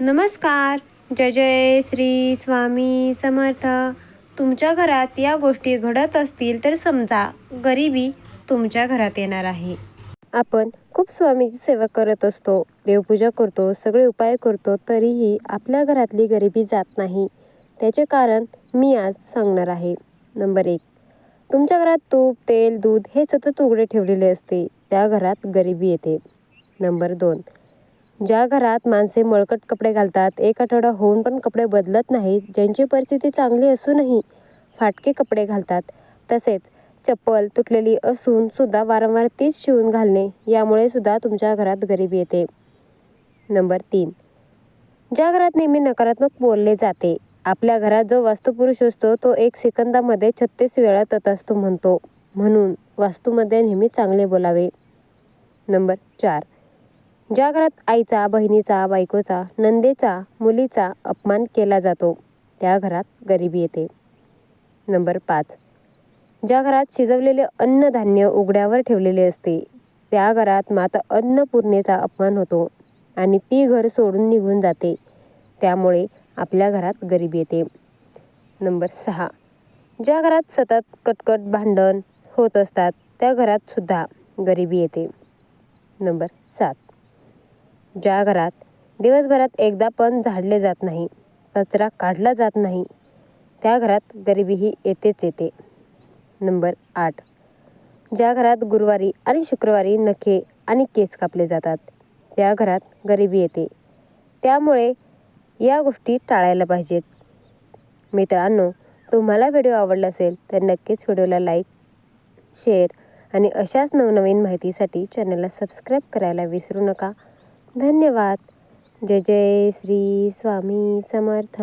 नमस्कार. जय जय श्री स्वामी समर्थ. तुमच्या घरात या गोष्टी घडत असतील तर समजा गरिबी तुमच्या घरात येणार आहे. आपण खूप स्वामीची सेवा करत असतो देवपूजा करतो सगळे उपाय करतो तरीही आपल्या घरातली गरिबी जात नाही. त्याचे कारण मी आज सांगणार आहे. नंबर एक तुमच्या घरात तूप तेल दूध हे सतत उघडे ठेवलेले असते. त्या घरात गरिबी येते. नंबर दोन ज्या घरात माणसे मळकट कपडे घालतात एक आठवडा होऊन पण कपडे बदलत नाहीत ज्यांची परिस्थिती चांगली असूनही फाटके कपडे घालतात. तसेच चप्पल तुटलेली असून सुद्धा वारंवार तीच शिवून घालणे यामुळे सुद्धा तुमच्या घरात गरिबी येते. नंबर तीन. ज्या घरात नेहमी नकारात्मक बोलले जाते आपल्या घरात जो वास्तुपुरुष असतो तो एक सेकंदामध्ये छत्तीस वेळा तथास्तू म्हणतो. म्हणून वास्तूमध्ये नेहमी चांगले बोलावे. नंबर चार. ज्या घरात आईचा बहिणीचा बायकोचा नंदेचा मुलीचा अपमान केला जातो त्या घरात गरिबी येते. नंबर पाच. ज्या घरात शिजवलेले अन्नधान्य उघड्यावर ठेवलेले असते त्या घरात माता अन्नपूर्णेचा अपमान होतो आणि ती घर सोडून निघून जाते. त्यामुळे आपल्या घरात गरिबी येते. नंबर सहा. ज्या घरात सतत कटकट भांडण होत असतात त्या घरात सुद्धा गरिबी येते. नंबर सात. ज्या घरात दिवसभरात एकदा पण झाडले जात नाही कचरा काढला जात नाही त्या घरात गरिबीही येतेच येते. नंबर आठ. ज्या घरात गुरुवारी आणि शुक्रवारी नखे आणि केस कापले जातात त्या घरात गरिबी येते. त्यामुळे या गोष्टी टाळायला पाहिजेत. मित्रांनो तुम्हाला व्हिडिओ आवडला असेल तर नक्कीच व्हिडिओला लाईक शेअर आणि अशाच नवनवीन माहितीसाठी चॅनलला सबस्क्राईब करायला विसरू नका. धन्यवाद. जय जय श्री स्वामी समर्थ.